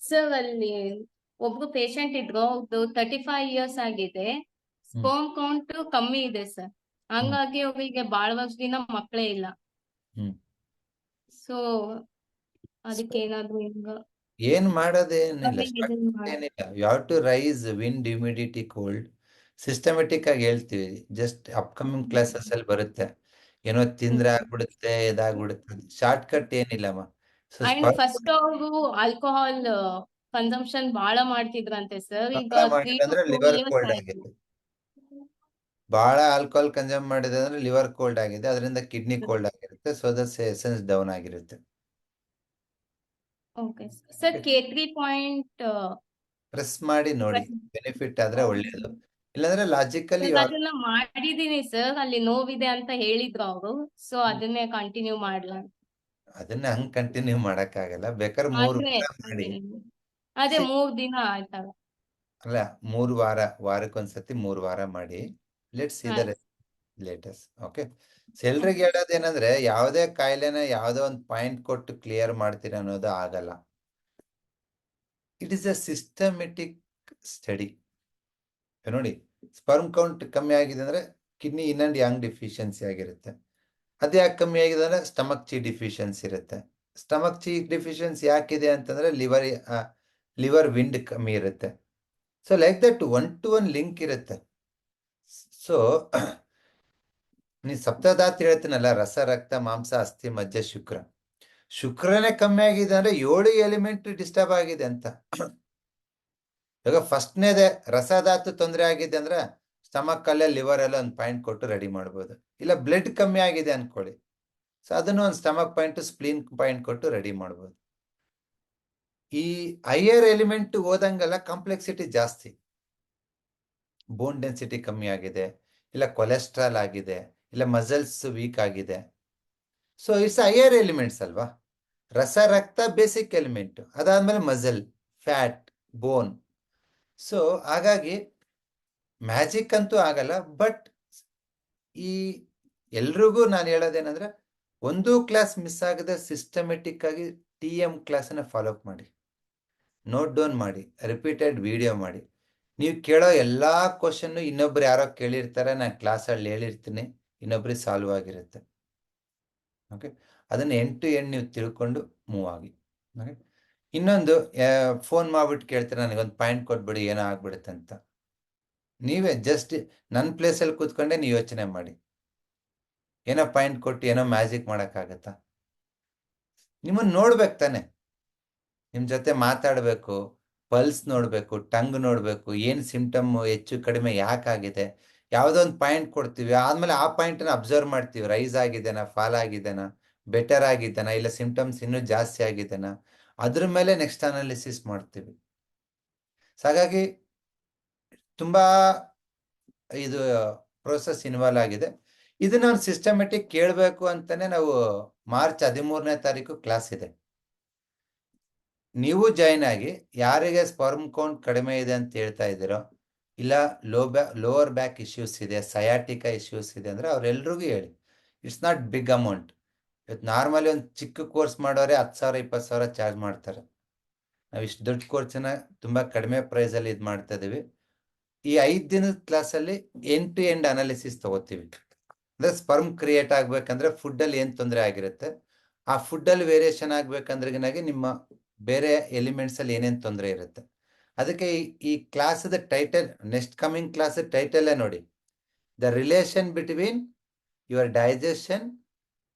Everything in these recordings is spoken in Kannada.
ಸರ್ ಅಲ್ಲಿ ಒಬ್ರು ಪೇಷಂಟ್ ಇದ್ರು ಅವ್ರದ್ದು ತರ್ಟಿ ಫೈವ್ ಇಯರ್ಸ್ ಆಗಿದೆ ಸ್ಪೋಮ್ ಕೌಂಟ್ ಕಮ್ಮಿ ಇದೆ ಸರ್ ಹಂಗಾಗಿ ಅವರಿಗೆ ಬಾಳ ವರ್ಷದಿಂದ ಮಕ್ಕಳೇ ಇಲ್ಲ. ಸೊ ಅದಕ್ಕೆ ಏನಾದ್ರು ಹಿಂಗ ಏನ್ ಮಾಡೋದೇನಿಲ್ಲ you have to rise wind humidity cold systematic ಆಗಿ ಹೇಳ್ತೀವಿ. ಜಸ್ಟ್ ಅಪ್ಕಮಿಂಗ್ ಕ್ಲಾಸಸ್ ಅಲ್ಲಿ ಬರುತ್ತೆ. ಏನೋ ತಿಂದ್ರೆ ಆಗ್ಬಿಡುತ್ತೆ ಇದಾಗ್ಬಿಡುತ್ತೆ. ಶಾರ್ಟ್ ಕಟ್ ಏನಿಲ್ಲಮ್ಮ. ಅಂಡ್ ಫಸ್ಟ್ ಅವರು ಆಲ್ಕೋಹಾಲ್ ಕನ್ಸಂಪ್ಷನ್ ಬಹಳ ಮಾಡ್ತಿದ್ರಂತೆ ಸರ್ ಈಗ ಅಂದ್ರೆ ಲಿವರ್ ಕೋಲ್ಡ್ ಆಗಿದೆ. ಬಹಳ ಆಲ್ಕೋಹಾಲ್ ಕನ್ಸಮ್ ಮಾಡಿದೆ ಅಂದ್ರೆ ಲಿವರ್ ಕೋಲ್ಡ್ ಆಗಿದೆ. ಅದರಿಂದ ಕಿಡ್ನಿ ಕೋಲ್ಡ್ ಆಗಿರುತ್ತೆ. ಸೊ ದ ಎಸೆನ್ಸ್ ಡೌನ್ ಆಗಿರುತ್ತೆ. Okay sir K three point press ಮಾಡಿ ನೋಡಿ. ಬೆನಿಫಿಟ್ ಆದ್ರೆ ಒಳ್ಳೇದು. ಇಲ್ಲಾಂದ್ರೆ ಲಾಜಿಕಲಿ ಅದನ್ನ ಮಾಡಿದೀನಿ ಸರ್ ಅಲ್ಲಿ ನೋವಿದೆ ಅಂತ ಹೇಳಿದ್ರು ಅವರು. ಸೊ ಅದನ್ನೇ ಕಂಟಿನ್ಯೂ ಮಾಡ್ಲ? ಅದನ್ನ ಹಂಗ್ ಕಂಟಿನ್ಯೂ ಮಾಡಕ್ ಆಗಲ್ಲ ಬೇಕಾದ್ರೆ ಮೂರು ಆದ್ರೆ ಮಾಡಿ. ಅದೇ ಮೂರ್ ದಿನ ಆಯ್ತಲ್ಲ ಅಲ್ಲ ಮೂರು ವಾರ ವಾರಕ್ಕೊಂದ್ಸತಿ ಮೂರು ವಾರ ಮಾಡಿ. Let see the. Latest okay ಎಲ್ರಿಗೆ ಹೇಳೋದೇನಂದ್ರೆ ಯಾವುದೇ ಕಾಯಿಲೆನ ಯಾವುದೋ ಒಂದು ಪಾಯಿಂಟ್ ಕೊಟ್ಟು ಕ್ಲಿಯರ್ ಮಾಡ್ತೀರ ಅನ್ನೋದು ಆಗಲ್ಲ. It is a systematic study ನೋಡಿ ಸ್ಪರ್ಮ್ ಕೌಂಟ್ ಕಮ್ಮಿ ಆಗಿದೆ ಅಂದ್ರೆ kidney yin and yang deficiency ಆಗಿರುತ್ತೆ. ಅದು ಯಾಕೆ ಕಮ್ಮಿ ಆಗಿದೆ ಅಂದರೆ ಸ್ಟಮಕ್ ಚಿ ಡಿಫಿಷಿಯನ್ಸಿ ಇರುತ್ತೆ. ಸ್ಟಮಕ್ ಚಿ ಡಿಫಿಷಿಯನ್ಸಿ ಯಾಕಿದೆ ಅಂತಂದರೆ ಲಿವರ್ ಲಿವರ್ ವಿಂಡ್ ಕಮ್ಮಿ ಇರುತ್ತೆ. So like that one to one link ಇರುತ್ತೆ. ಸೊ ನೀ ಸಪ್ತಧಾತ್ ಹೇಳ್ತೀನಲ್ಲ, ರಸ, ರಕ್ತ, ಮಾಂಸ, ಅಸ್ಥಿ, ಮಜ್ಜ, ಶುಕ್ರ. ಶುಕ್ರನೇ ಕಮ್ಮಿ ಆಗಿದೆ ಅಂದ್ರೆ ಏಳು ಎಲಿಮೆಂಟ್ ಡಿಸ್ಟರ್ಬ್ ಆಗಿದೆ ಅಂತ. ಇವಾಗ ಫಸ್ಟ್ನೇದೆ ರಸಧಾತು ತೊಂದರೆ ಆಗಿದೆ ಅಂದ್ರೆ ಸ್ಟಮಕ್ ಅಲ್ಲೇ ಲಿವರ್ ಎಲ್ಲ ಒಂದು ಪಾಯಿಂಟ್ ಕೊಟ್ಟು ರೆಡಿ ಮಾಡ್ಬೋದು. ಇಲ್ಲ ಬ್ಲಡ್ ಕಮ್ಮಿ ಆಗಿದೆ ಅನ್ಕೊಳ್ಳಿ. ಸೊ ಅದನ್ನು ಒಂದು ಸ್ಟಮಕ್ ಪಾಯಿಂಟ್ ಸ್ಪ್ಲೀನ್ ಪಾಯಿಂಟ್ ಕೊಟ್ಟು ರೆಡಿ ಮಾಡ್ಬೋದು. ಈ ಹೈಯರ್ ಎಲಿಮೆಂಟ್ ಹೋದಂಗೆಲ್ಲ ಕಾಂಪ್ಲೆಕ್ಸಿಟಿ ಜಾಸ್ತಿ. ಬೋನ್ ಡೆನ್ಸಿಟಿ ಕಮ್ಮಿ ಆಗಿದೆ, ಇಲ್ಲ ಕೊಲೆಸ್ಟ್ರಾಲ್ ಆಗಿದೆ, ಇಲ್ಲ ಮಸಲ್ಸ್ ವೀಕ್ ಆಗಿದೆ. ಸೊ ಇಟ್ಸ್ ಹೈಯರ್ ಎಲಿಮೆಂಟ್ಸ್ ಅಲ್ವಾ? ರಸ, ರಕ್ತ ಬೇಸಿಕ್ ಎಲಿಮೆಂಟ್ ಅದಾದ್ಮೇಲೆ ಮಸಲ್ ಫ್ಯಾಟ್ ಬೋನ್ ಸೊ ಹಾಗಾಗಿ ಮ್ಯಾಜಿಕ್ ಅಂತೂ ಆಗಲ್ಲ, ಬಟ್ ಈ ಎಲ್ರಿಗೂ ನಾನು ಹೇಳೋದೇನಂದ್ರೆ ಒಂದು ಕ್ಲಾಸ್ ಮಿಸ್ ಆಗದೆ ಸಿಸ್ಟಮೆಟಿಕ್ ಆಗಿ ಟಿ ಎಂ ಕ್ಲಾಸನ್ನ ಫಾಲೋ ಅಪ್ ಮಾಡಿ. ನೋಟ್ ಡೌನ್ ಮಾಡಿ, ರಿಪೀಟೆಡ್ ವಿಡಿಯೋ ಮಾಡಿ. ನೀವು ಕೇಳೋ ಎಲ್ಲ ಕ್ವಶನ್ ಇನ್ನೊಬ್ರು ಯಾರೋ ಕೇಳಿರ್ತಾರೆ, ನಾನು ಕ್ಲಾಸಲ್ಲಿ ಹೇಳಿರ್ತೀನಿ, ಇನ್ನೊಬ್ರಿಗೆ ಸಾಲ್ವ್ ಆಗಿರುತ್ತೆ. ಓಕೆ? ಅದನ್ನ ಎಂಟು ಎಂಟು ನೀವು ತಿಳ್ಕೊಂಡು ಮೂವ್ ಆಗಿ. ಇನ್ನೊಂದು ಫೋನ್ ಮಾಡ್ಬಿಟ್ಟು ಕೇಳ್ತಾರೆ, ನನಗೊಂದು ಪಾಯಿಂಟ್ ಕೊಟ್ಬಿಡಿ, ಏನೋ ಆಗ್ಬಿಡುತ್ತೆ ಅಂತ ನೀವೇ ಜಸ್ಟ್ ನನ್ನ ಪ್ಲೇಸಲ್ಲಿ ಕೂತ್ಕೊಂಡೆ ನೀವು ಯೋಚನೆ ಮಾಡಿ. ಏನೋ ಪಾಯಿಂಟ್ ಕೊಟ್ಟು ಏನೋ ಮ್ಯಾಜಿಕ್ ಮಾಡೋಕ್ಕಾಗತ್ತಾ? ನಿಮ್ಮನ್ನು ನೋಡ್ಬೇಕು ತಾನೆ. ನಿಮ್ಮ ಜೊತೆ ಮಾತಾಡಬೇಕು ಪಲ್ಸ್ ನೋಡಬೇಕು ಟಂಗ್ ನೋಡಬೇಕು, ಏನು ಸಿಂಟಮ್ ಹೆಚ್ಚು ಕಡಿಮೆ ಯಾಕಾಗಿದೆ ಯಾವುದೋ ಒಂದು ಪಾಯಿಂಟ್ ಕೊಡ್ತೀವಿ, ಆದಮೇಲೆ ಆ ಪಾಯಿಂಟನ್ನು ಅಬ್ಸರ್ವ್ ಮಾಡ್ತೀವಿ. ರೈಸ್ ಆಗಿದೆನಾ ಫಾಲ್ ಆಗಿದೆನಾ ಬೆಟರ್ ಆಗಿದೆನಾ ಇಲ್ಲ ಸಿಂಟಮ್ಸ್ ಇನ್ನೂ ಜಾಸ್ತಿ ಆಗಿದೆನಾ ಅದ್ರ ಮೇಲೆ ನೆಕ್ಸ್ಟ್ ಅನಾಲಿಸಿಸ್ ಮಾಡ್ತೀವಿ. ಹಾಗಾಗಿ ತುಂಬಾ ಇದು ಪ್ರೋಸೆಸ್ ಇನ್ವಾಲ್ವ್ ಆಗಿದೆ. ಇದನ್ನ ಸಿಸ್ಟಮೆಟಿಕ್ ಕೇಳಬೇಕು ಅಂತಾನೆ ನಾವು ಮಾರ್ಚ್ ಹದಿಮೂರನೇ ತಾರೀಕು ಕ್ಲಾಸ್ ಇದೆ. ನೀವು ಜಾಯ್ನ್ ಆಗಿ ಯಾರಿಗೆ ಸ್ಪರ್ಮ್ ಕೌಂಟ್ ಕಡಿಮೆ ಇದೆ ಅಂತ ಹೇಳ್ತಾ ಇದ್ದೀರೋ, ಇಲ್ಲ low back lower back issues ಇದೆ ಸಯಾಟಿಕಾ ಇಶ್ಯೂಸ್ ಇದೆ ಅಂದ್ರೆ ಅವರೆಲ್ರಿಗೂ ಹೇಳಿ. ಇಟ್ಸ್ ನಾಟ್ ಬಿಗ್ ಅಮೌಂಟ್ ಇವತ್ತು ನಾರ್ಮಲಿ ಒಂದು ಚಿಕ್ಕ ಕೋರ್ಸ್ ಮಾಡೋರೆ ಹತ್ತು ಸಾವಿರ, ಇಪ್ಪತ್ತು ಸಾವಿರ ಚಾರ್ಜ್ ಮಾಡ್ತಾರೆ. ನಾವು ಇಷ್ಟು ದೊಡ್ಡ ಕೋರ್ಸನ್ನ ತುಂಬ ಕಡಿಮೆ ಪ್ರೈಸಲ್ಲಿ ಇದು ಮಾಡ್ತಾ ಇದೀವಿ. ಈ ಐದು ದಿನದ ಕ್ಲಾಸಲ್ಲಿ ಎನ್ ಟು ಎಂಡ್ ಅನಾಲಿಸಿಸ್ ತಗೋತೀವಿ. ಅಂದ್ರೆ ಸ್ಪರ್ಮ್ ಕ್ರಿಯೇಟ್ ಆಗ್ಬೇಕಂದ್ರೆ ಫುಡ್ಡಲ್ಲಿ ಏನು ತೊಂದರೆ ಆಗಿರುತ್ತೆ? ಆ ಫುಡ್ಡಲ್ಲಿ ವೇರಿಯೇಷನ್ ಆಗ್ಬೇಕಂದ್ರೆ ನಿಮ್ಮ ಬೇರೆ ಎಲಿಮೆಂಟ್ಸ್ ಅಲ್ಲಿ ಏನೇನು ತೊಂದರೆ ಇರುತ್ತೆ? ಅದಕ್ಕೆ ಈ- ಕ್ಲಾಸ್ ಕ್ಲಾಸದ ಟೈಟಲ್ ನೆಕ್ಸ್ಟ್ ಕಮಿಂಗ್ ಕ್ಲಾಸ್ ಟೈಟಲ್ಲೇ ನೋಡಿ. The relation between your digestion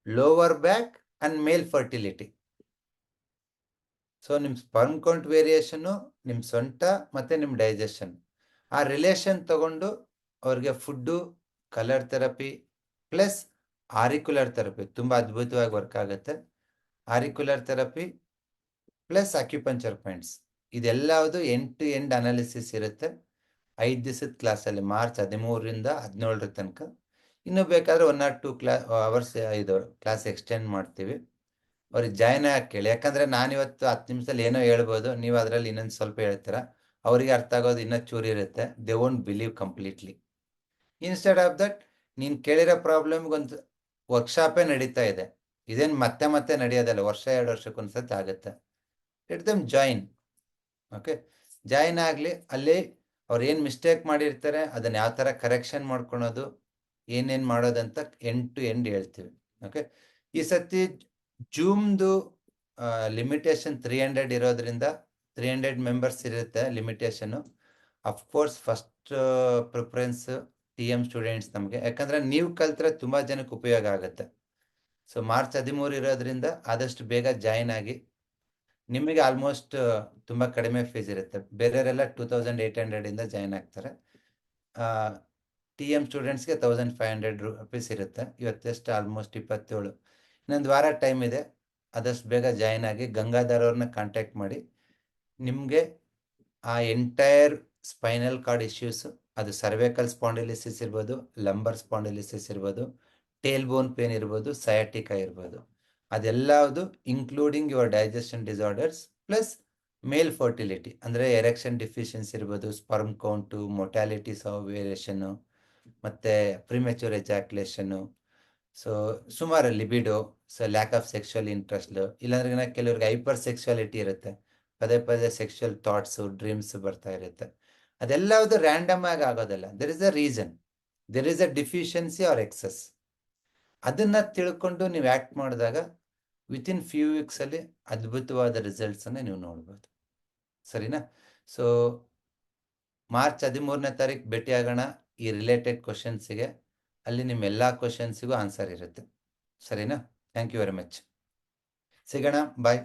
lower back and male fertility so ನಿಮ್ಮ ಸ್ಪರ್ಮ್ ಕೌಂಟ್ ವೇರಿಯೇಷನ್ ನಿಮ್ಮ ಸೊಂಟ ಮತ್ತೆ ನಿಮ್ಮ ಡೈಜೆಷನ್ ಆ ರಿಲೇಷನ್ ತಗೊಂಡು ಅವ್ರಿಗೆ food colour therapy plus auricular therapy ತುಂಬ ಅದ್ಭುತವಾಗಿ ವರ್ಕ್ ಆಗುತ್ತೆ. Auricular therapy plus acupuncture points ಇದೆಲ್ಲವುದು end to end analysis ಇರುತ್ತೆ. ಐದು ದಿವಸದ ಕ್ಲಾಸಲ್ಲಿ ಮಾರ್ಚ್ ಹದಿಮೂರರಿಂದ ಹದಿನೇಳರ ತನಕ. ಇನ್ನೂ ಬೇಕಾದರೆ ಒನ್ ಆರ್ ಟೂ ಕ್ಲಾ ಅವರ್ಸ್ ಇದು ಕ್ಲಾಸ್ ಎಕ್ಸ್ಟೆಂಡ್ ಮಾಡ್ತೀವಿ. ಅವ್ರಿಗೆ ಜಾಯ್ನ್ ಆಗಿ ಕೇಳಿ ಯಾಕಂದರೆ ನಾನಿವತ್ತು ಹತ್ತು ನಿಮಿಷದಲ್ಲಿ ಏನೋ ಹೇಳ್ಬೋದು. ನೀವು ಅದರಲ್ಲಿ ಇನ್ನೊಂದು ಸ್ವಲ್ಪ ಹೇಳ್ತೀರಾ? ಅವರಿಗೆ ಅರ್ಥ ಆಗೋದು ಇನ್ನೂ ಚೂರಿ ಇರುತ್ತೆ. They won't believe completely instead of that ನೀನು ಕೇಳಿರೋ ಪ್ರಾಬ್ಲಮ್ಗೆ ಒಂದು ವರ್ಕ್ಶಾಪೇ ನಡೀತಾ ಇದೆ. ಇದೇನು ಮತ್ತೆ ಮತ್ತೆ ನಡೆಯೋದಲ್ಲ, ವರ್ಷ ಎರಡು ವರ್ಷಕ್ಕೊಂದ್ಸತಿ ಆಗುತ್ತೆ. It them join okay join ಆಗಲಿ, ಅಲ್ಲಿ ಅವ್ರು ಏನು ಮಿಸ್ಟೇಕ್ ಮಾಡಿರ್ತಾರೆ, ಅದನ್ನು ಯಾವ ಥರ ಕರೆಕ್ಷನ್ ಮಾಡ್ಕೊಳೋದು, ಏನೇನು ಮಾಡೋದಂತ ಎಂಡ್ ಟು ಎಂಡ್ ಹೇಳ್ತೀವಿ. ಓಕೆ ಈ ಸತಿ ಜೂಮ್ದು ಲಿಮಿಟೇಷನ್ ತ್ರೀ ಹಂಡ್ರೆಡ್ ಇರೋದ್ರಿಂದ ತ್ರೀ ಹಂಡ್ರೆಡ್ ಮೆಂಬರ್ಸ್ ಇರುತ್ತೆ limitation of course first preference T M students ನಮಗೆ. ಯಾಕಂದರೆ ನೀವು ಕಲ್ತ್ರೆ ತುಂಬ ಜನಕ್ಕೆ ಉಪಯೋಗ ಆಗುತ್ತೆ. ಸೊ ಮಾರ್ಚ್ ಹದಿಮೂರು ಇರೋದ್ರಿಂದ ಆದಷ್ಟು ಬೇಗ ಜಾಯಿನ್ ಆಗಿ ನಿಮಗೆ ಆಲ್ಮೋಸ್ಟ್ ತುಂಬ ಕಡಿಮೆ ಫೀಸ್ ಇರುತ್ತೆ. ಬೇರೆಯವರೆಲ್ಲ ಟೂ ತೌಸಂಡ್ ಏಯ್ಟ್ ಹಂಡ್ರೆಡಿಂದ ಜಾಯಿನ್ ಆಗ್ತಾರೆ. ಟಿ ಎಂ ಸ್ಟೂಡೆಂಟ್ಸ್ಗೆ ತೌಸಂಡ್ ಫೈವ್ ಹಂಡ್ರೆಡ್ ರುಪೀಸ್ ಇರುತ್ತೆ. ಇವತ್ತೆಷ್ಟು ಆಲ್ಮೋಸ್ಟ್ ಇಪ್ಪತ್ತೇಳು. ಇನ್ನೊಂದು ವಾರ ಟೈಮ್ ಇದೆ. ಆದಷ್ಟು ಬೇಗ ಜಾಯಿನ್ ಆಗಿ ಗಂಗಾಧರ್ ಅವ್ರನ್ನ ಕಾಂಟ್ಯಾಕ್ಟ್ ಮಾಡಿ ನಿಮಗೆ ಆ ಎಂಟೈರ್ ಸ್ಪೈನಲ್ ಕಾರ್ಡ್ ಇಶ್ಯೂಸು ಅದು ಸರ್ವೇಕಲ್ ಸ್ಪಾಂಡಿಲಿಸಿಸ್ ಇರ್ಬೋದು ಲಂಬರ್ ಸ್ಪಾಂಡಿಲಿಸಿಸ್ ಇರ್ಬೋದು ಟೇಲ್ ಬೋನ್ ಪೇನ್ ಇರ್ಬೋದು ಸಯಾಟಿಕಾ ಇರ್ಬೋದು. ಅದೆಲ್ಲದು including your digestion disorders plus male fertility ಅಂದರೆ ಎರೆಕ್ಷನ್ ಡಿಫಿಷಿಯನ್ಸಿ ಇರ್ಬೋದು ಸ್ಪರ್ಮ್ ಕೌಂಟು ಆಫ್ ವೇರಿಯೇಷನ್ನು ಮತ್ತು ಪ್ರಿಮೆಚೂರ್ ಎಜಾಕ್ಯುಲೇಷನ್ನು ಸೊ ಸುಮಾರು libido so lack of sexual interest ಇಲ್ಲಾಂದ್ರೆ ಕೆಲವ್ರಿಗೆ ಹೈಪರ್ ಸೆಕ್ಷುವಾಲಿಟಿ ಇರುತ್ತೆ. ಪದೇ ಪದೇ ಸೆಕ್ಷುವಲ್ ಥಾಟ್ಸು ಡ್ರೀಮ್ಸ್ ಬರ್ತಾ ಇರುತ್ತೆ. ಅದೆಲ್ಲವುದು ರ್ಯಾಂಡಮ್ ಆಗಿ ಆಗೋದಲ್ಲ. There is a reason there is a deficiency or excess ಅದನ್ನ ತಿಳ್ಕೊಂಡು ನೀವು ಆ್ಯಕ್ಟ್ ಮಾಡಿದಾಗ ವಿತಿನ್ ಫ್ಯೂ ವೀಕ್ಸಲ್ಲಿ ಅದ್ಭುತವಾದ ರಿಸಲ್ಟ್ಸನ್ನು ನೀವು ನೋಡ್ಬೋದು. ಸರಿನಾ? ಸೊ ಮಾರ್ಚ್ ಹದಿಮೂರನೇ ತಾರೀಕು ಭೇಟಿಯಾಗೋಣ ಈ ರಿಲೇಟೆಡ್ ಕ್ವಶನ್ಸಿಗೆ ಅಲ್ಲಿ ನಿಮ್ಮ ಎಲ್ಲ ಕ್ವಶನ್ಸಿಗೂ ಆನ್ಸರ್ ಇರುತ್ತೆ. ಸರಿನಾ? ಥ್ಯಾಂಕ್ ಯು ವೆರಿ ಮಚ್ ಸಿಗೋಣ. ಬಾಯ್